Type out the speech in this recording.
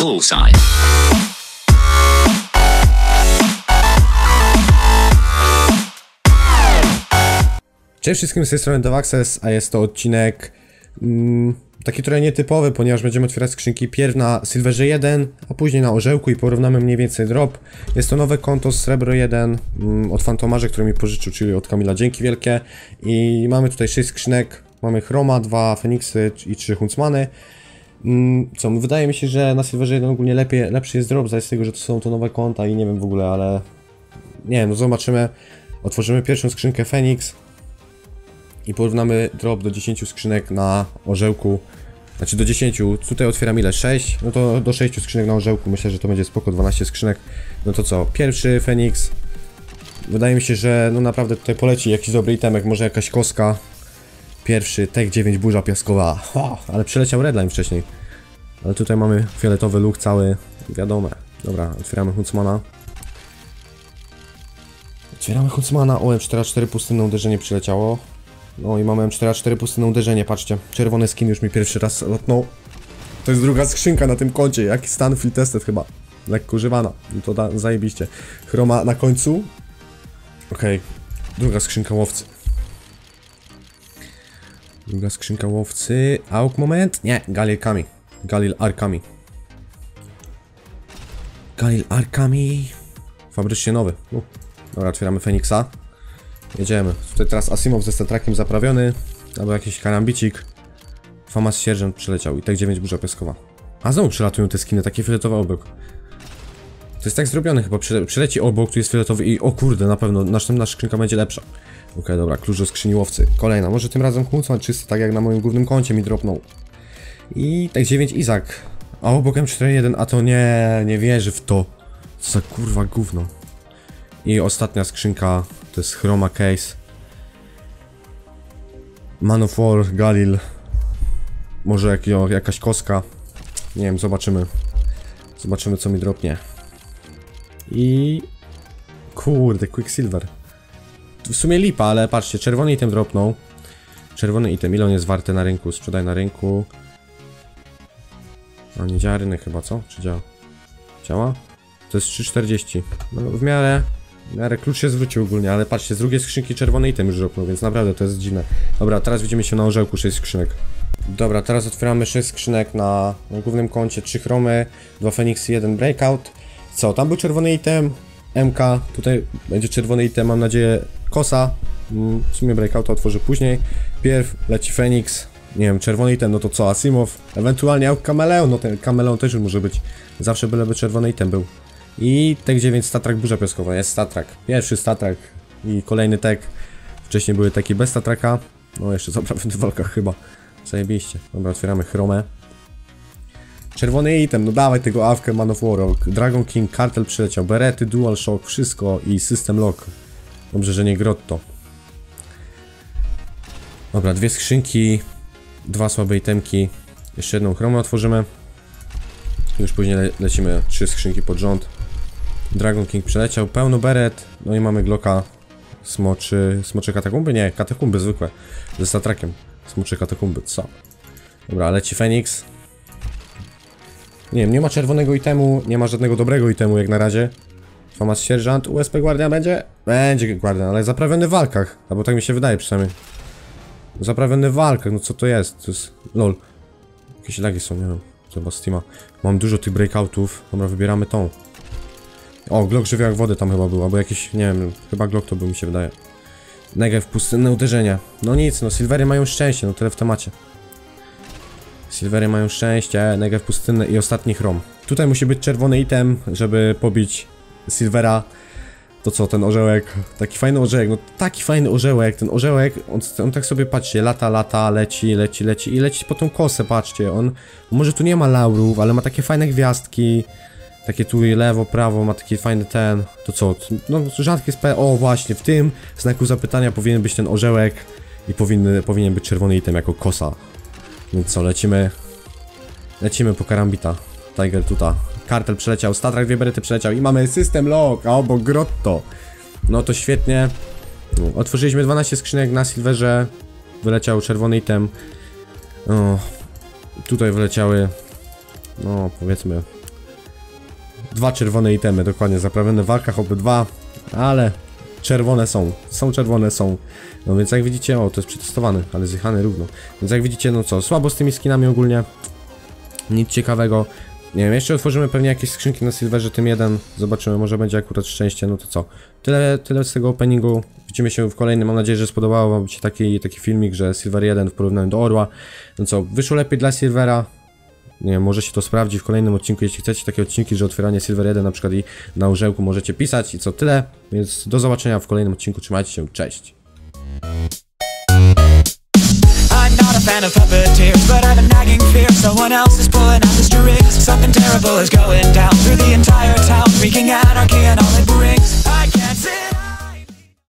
Bullseye. Cześć wszystkim, z tej strony Devaxes, a jest to odcinek mm, taki trochę nietypowy, ponieważ będziemy otwierać skrzynki pierw na Silverze 1, a później na Orzełku i porównamy mniej więcej drop. Jest to nowe konto z Srebro 1 mm, od Fantomarze, który mi pożyczył, czyli od Kamila. Dzięki wielkie. I mamy tutaj 6 skrzynek, mamy Chroma, 2 Feniksy i 3 Huntsmany. Mm, Co, wydaje mi się, że na Silverze 1 ogólnie lepiej, lepszy jest drop, z tego, że to są to nowe konta i nie wiem w ogóle, ale... Nie wiem, no zobaczymy. Otworzymy pierwszą skrzynkę Fenix i porównamy drop do 10 skrzynek na orzełku. Znaczy do 10, tutaj otwieram ile? 6? No to do 6 skrzynek na orzełku, myślę, że to będzie spoko, 12 skrzynek. No to co, pierwszy Fenix. Wydaje mi się, że no naprawdę tutaj poleci jakiś dobry itemek, może jakaś koska. Pierwszy, Tech 9 burza piaskowa. Ha, ale przyleciał Redline wcześniej. Ale tutaj mamy fioletowy look cały, wiadome. Dobra, otwieramy Huntsmana. Otwieramy Huntsmana, OM44 pustynne uderzenie przyleciało. No i mamy M4A4 pustynne uderzenie, patrzcie. Czerwony skin już mi pierwszy raz lotnął. To jest druga skrzynka na tym koncie, jaki stan field tested chyba. Lekko używana, no to da, zajebiście. Chroma na końcu. Okej, druga skrzynka łowcy. Druga skrzynka łowcy. Auk moment? Nie, Galil Kami. Galil Arkami. Galil Arkami. Fabrycznie nowy. Uh. Dobra, otwieramy Feniksa. Jedziemy. Tutaj teraz Asimow ze statrakiem zaprawiony. Albo jakiś karambicik. Famas sierżant przyleciał i tak 9 burza piaskowa. A znowu przylatują te skiny, takie fioletowe obok. To jest tak zrobione chyba, przyle, przyleci obok, tu jest fioletowy i o kurde, na pewno następna skrzynka będzie lepsza. Okej, okay, dobra, klucz do skrzyni łowcy. Kolejna, może tym razem Huncman czysto, tak jak na moim głównym koncie mi dropnął. I tak 9 Izak. A obok M41, a to nie, nie wierzy w to. Co za kurwa gówno. I ostatnia skrzynka to jest Chroma Case. Man of War, Galil. Może jakio, jakaś koska. Nie wiem, zobaczymy. Zobaczymy co mi dropnie. I... Kurde, Quicksilver. W sumie lipa, ale patrzcie, czerwony item dropnął. Czerwony item, ile on jest warty na rynku? Sprzedaj na rynku. A nie działa rynek chyba, co? Czy działa? Działa? To jest 3,40. No w miarę w miarę klucz się zwrócił ogólnie, ale patrzcie, z drugiej skrzynki czerwony item już dropnął, więc naprawdę to jest dziwne. Dobra, teraz widzimy się na orzełku 6 skrzynek. Dobra, teraz otwieramy 6 skrzynek na, na głównym koncie, 3 chromy, 2 Feniksy, 1 Breakout. Co, tam był czerwony item, MK, tutaj będzie czerwony item, mam nadzieję, kosa. Mm, W sumie Breakouta otworzę później. Pierw leci Fenix, nie wiem, czerwony item, no to co, Asimow, ewentualnie Auk Kameleon, no ten Kameleon też już może być. Zawsze byleby czerwony item był. I tek 9 Statrak Burza Piaskowa, jest Statrak. Pierwszy Statrak i kolejny tek. Wcześniej były takie bez Statraka. No jeszcze co w walkach chyba. Zajebiście. Dobra, otwieramy chromę. Czerwony item, no dawaj tego awkę Man of War. Dragon King, Kartel przyleciał, Berety, Dual Shock, wszystko i System Lock. Dobrze, że nie Grotto. Dobra, dwie skrzynki, dwa słabe itemki. Jeszcze jedną chromę otworzymy. Już później le lecimy trzy skrzynki pod rząd. Dragon King przeleciał, pełno beret, no i mamy Glocka smoczy, smocze katakumby? Nie, katakumby zwykłe, ze statrakiem. Smocze katakumby, co? Dobra, leci Phoenix. Nie wiem, nie ma czerwonego itemu, nie ma żadnego dobrego itemu jak na razie. Famas sierżant, USP Guardian będzie? Będzie Guardian, ale zaprawiony w walkach, albo tak mi się wydaje przynajmniej. Zaprawiony w walkach, no co to jest? To jest... lol. Jakieś lagi są, nie wiem. Zobacz Steama. Mam dużo tych breakoutów. Dobra, wybieramy tą. O, Glock żywy jak wody tam chyba był, albo jakiś, nie wiem, chyba Glock to był mi się wydaje. Negev, pustynne uderzenia. No nic, no Silvery mają szczęście, no tyle w temacie. Silvery mają szczęście, Negev pustynne i ostatni chrom. Tutaj musi być czerwony item, żeby pobić Silvera. To co, ten orzełek, taki fajny orzełek, no taki fajny orzełek, ten orzełek, on, on tak sobie, patrzcie, lata, lata, leci, leci, leci i leci po tą kosę, patrzcie, on, może tu nie ma laurów, ale ma takie fajne gwiazdki, takie tu i lewo, prawo, ma taki fajny ten, to co, no rzadkie spe... o właśnie, w tym znaku zapytania powinien być ten orzełek i powinny, powinien być czerwony item jako kosa. Więc co, lecimy, lecimy po karambita, Tiger tuta, kartel przeleciał, Statrak dwie berety przeleciał i mamy system lock, a obok grotto. No to świetnie. Otworzyliśmy 12 skrzynek na Silverze, wyleciał czerwony item. O, tutaj wyleciały, no powiedzmy, dwa czerwone itemy, dokładnie, zaprawione w walkach obydwa, ale czerwone są, są czerwone, są. No więc jak widzicie, o to jest przetestowany, ale zjechany równo. Więc jak widzicie, no co, słabo z tymi skinami ogólnie, nic ciekawego. Nie wiem, jeszcze otworzymy pewnie jakieś skrzynki na Silverze tym jeden, zobaczymy, może będzie akurat szczęście, no to co. Tyle, tyle z tego openingu, widzimy się w kolejnym, mam nadzieję, że spodobało wam się taki, taki filmik, że Silver 1 w porównaniu do Orła. No co, wyszło lepiej dla Silvera, nie wiem, może się to sprawdzi w kolejnym odcinku, jeśli chcecie takie odcinki, że otwieranie Silver 1 na przykład i na orzełku możecie pisać i co tyle, więc do zobaczenia w kolejnym odcinku, trzymajcie się, cześć. A. Something terrible is going down through the entire town, wreaking anarchy and all it brings.